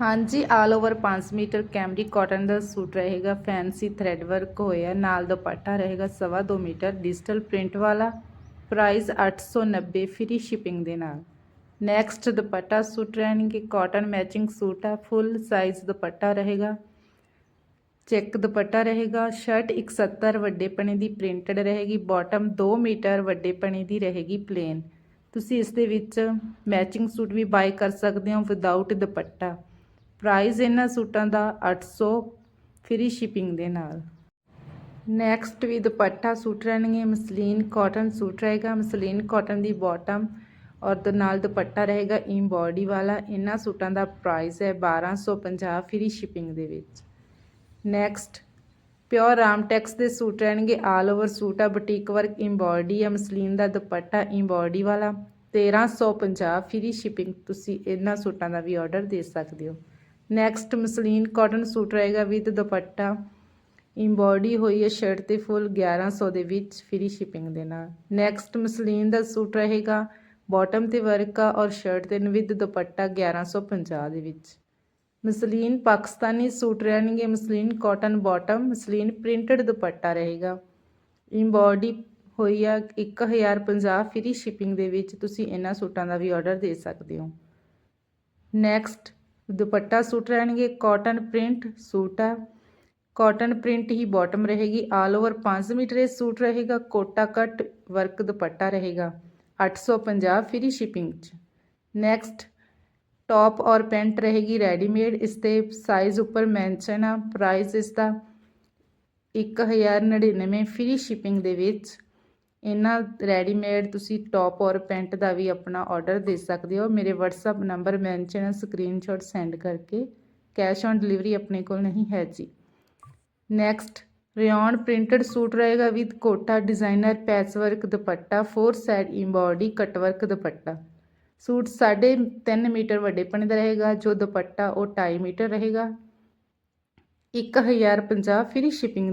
ਹਾਂਜੀ all over 5 metre ਕੈਮਰੀ cotton ਦਾ ਸੂਟ ਰਹੇਗਾ, ਫੈਂਸੀ ਥ੍ਰੈਡ ਵਰਕ ਹੋਇਆ, ਨਾਲ ਦੁਪੱਟਾ ਰਹੇਗਾ ਸਵਾ ਦੋ ਮੀਟਰ ਡਿਜੀਟਲ ਪ੍ਰਿੰਟ ਵਾਲਾ ਪ੍ਰਾਈਸ 890 ਫ੍ਰੀ ਸ਼ਿਪਿੰਗ ਦੇ ਨਾਲ। ਨੈਕਸਟ ਦੁਪੱਟਾ ਸੂਟ ਰਹਿਣਗੇ ਕਾਟਨ ਮੈਚਿੰਗ ਸੂਟ ਆ ਫੁੱਲ ਸਾਈਜ਼ ਦੁਪੱਟਾ ਰਹੇਗਾ। ਚੈੱਕ ਦੁਪੱਟਾ ਰਹੇਗਾ ਸ਼ਰਟ 170 ਵੱਡੇ ਪਣੇ ਦੀ ਪ੍ਰਿੰਟਡ ਰਹੇਗੀ ਬਾਟਮ 2 ਮੀਟਰ ਵੱਡੇ ਪਣੇ ਦੀ ਰਹੇਗੀ ਪਲੇਨ ਤੁਸੀਂ ਇਸ ਦੇ ਵਿੱਚ ਮੈਚਿੰਗ ਸੂਟ ਵੀ ਬਾਈ ਕਰ ਸਕਦੇ ਹੋ ਵਿਦਆਊਟ ਦੁਪੱਟਾ। ਪ੍ਰਾਈਸ ਇਹਨਾਂ ਸੂਟਾਂ ਦਾ 800 ਫ੍ਰੀ ਸ਼ਿਪਿੰਗ ਦੇ ਨਾਲ। ਨੈਕਸਟ ਵੀ ਦੁਪੱਟਾ ਸੂਟ ਰਹਿਣਗੇ, ਮਸਲੀਨ ਕਾਟਨ ਸੂਟ ਰਹੇਗਾ। ਮਸਲੀਨ ਕਾਟਨ ਦੀ ਬਾਟਮ ਔਰ ਦੇ ਨਾਲ ਦੁਪੱਟਾ ਰਹੇਗਾ ਇੰਬੋਡੀ ਵਾਲਾ। ਇਹਨਾਂ ਸੂਟਾਂ ਦਾ ਪ੍ਰਾਈਸ ਹੈ 1250 ਫ੍ਰੀ ਸ਼ਿਪਿੰਗ ਦੇ ਵਿੱਚ। ਨੈਕਸਟ ਪਿਓਰ ਰਾਮਟੈਕਸ ਦੇ ਸੂਟ ਰਹਿਣਗੇ। ਆਲ ਓਵਰ ਸੂਟ ਆ ਬੁਟੀਕ ਵਰਕ ਇੰਬੋਡੀ ਆ। ਮਸਲੀਨ ਦਾ ਦੁਪੱਟਾ ਇੰਬੋਡੀ ਵਾਲਾ। 1350 ਫ੍ਰੀ ਸ਼ਿਪਿੰਗ ਤੁਸੀਂ ਇਹਨਾਂ ਸੂਟਾਂ ਦਾ ਵੀ ਆਰਡਰ ਦੇ ਸਕਦੇ ਹੋ। ਨੈਕਸਟ ਮਸਲੀਨ ਕਾਟਨ ਸੂਟ ਰਹੇਗਾ ਵਿਦ ਦੁਪੱਟਾ। ਇੰਬੋਡੀ ਹੋਈ ਹੈ ਸ਼ਰਟ ਤੇ ਫੁੱਲ 1100 ਦੇ ਵਿੱਚ ਫ੍ਰੀ ਸ਼ਿਪਿੰਗ ਦੇ ਨਾਲ। ਨੈਕਸਟ ਮਸਲੀਨ ਦਾ ਸੂਟ ਰਹੇਗਾ ਬਾਟਮ ਤੇ ਵਰਕ ਆ ਔਰ ਸ਼ਰਟ ਤੇ ਵਿਦ ਦੁਪੱਟਾ 1150 ਦੇ ਵਿੱਚ। ਮਸਲੀਨ ਪਾਕਿਸਤਾਨੀ ਸੂਟ ਰਹਿਣਗੇ muslin cotton bottom muslin printed dupatta ਰਹੇਗਾ। ਇੰਬੋਡੀ ਹੋਈ ਆ 1050 ਫ੍ਰੀ ਸ਼ਿਪਿੰਗ ਦੇ ਵਿੱਚ ਤੁਸੀਂ ਇਹਨਾਂ ਸੂਟਾਂ ਦਾ ਵੀ ਆਰਡਰ ਦੇ ਸਕਦੇ ਹੋ। ਨੈਕਸਟ ਦੁਪੱਟਾ ਸੂਟ ਰਹਿਣਗੇ ਕਾਟਨ ਪ੍ਰਿੰਟ ਸੂਟ ਆ ਕਾਟਨ ਪ੍ਰਿੰਟ ਹੀ ਬਾਟਮ ਰਹੇਗੀ ਆਲ ਓਵਰ 5 ਮੀਟਰ ਇਹ ਸੂਟ ਰਹੇਗਾ, ਕੋਟਾ ਕੱਟ ਵਰਕ ਦੁਪੱਟਾ ਰਹੇਗਾ 850 ਫ੍ਰੀ ਸ਼ਿਪਿੰਗ ਚ। ਨੈਕਸਟ ਟੌਪ ਔਰ ਪੈਂਟ ਰਹੇਗੀ ਰੈਡੀਮੇਡ ਇਸ ਤੇ ਸਾਈਜ਼ ਉੱਪਰ ਮੈਂਸ਼ਨ ਆ ਪ੍ਰਾਈਸ ਇਸ ਦਾ 1099 ਫ੍ਰੀ ਸ਼ਿਪਿੰਗ ਦੇ ਵਿੱਚ। ਇਹਨਾਂ ਰੈਡੀਮੇਡ ਤੁਸੀਂ ਟੌਪ ਔਰ ਪੈਂਟ ਦਾ ਵੀ ਆਪਣਾ ਆਰਡਰ ਦੇ ਸਕਦੇ ਹੋ। ਮੇਰੇ WhatsApp ਨੰਬਰ ਮੈਂਸ਼ਨ ਹੈ ਸਕਰੀਨਸ਼ਾਟ ਸੈਂਡ ਕਰਕੇ। ਕੈਸ਼ ਔਨ ਡਿਲੀਵਰੀ ਆਪਣੇ ਕੋਲ ਨਹੀਂ ਹੈ ਜੀ। ਨੈਕਸਟ ਰਿਓਨ ਪ੍ਰਿੰਟਡ ਸੂਟ ਰਹੇਗਾ with Kota designer patch work dupatta four side embroidery cut work dupatta. Suit 3.5 metre ਵੱਡੇ ਪਣੇ ਦਾ ਰਹੇਗਾ, ਜੋ ਦੁਪੱਟਾ ਉਹ 2.5 ਮੀਟਰ ਰਹੇਗਾ। 1050 ਫ੍ਰੀ ਸ਼ਿਪਿੰਗ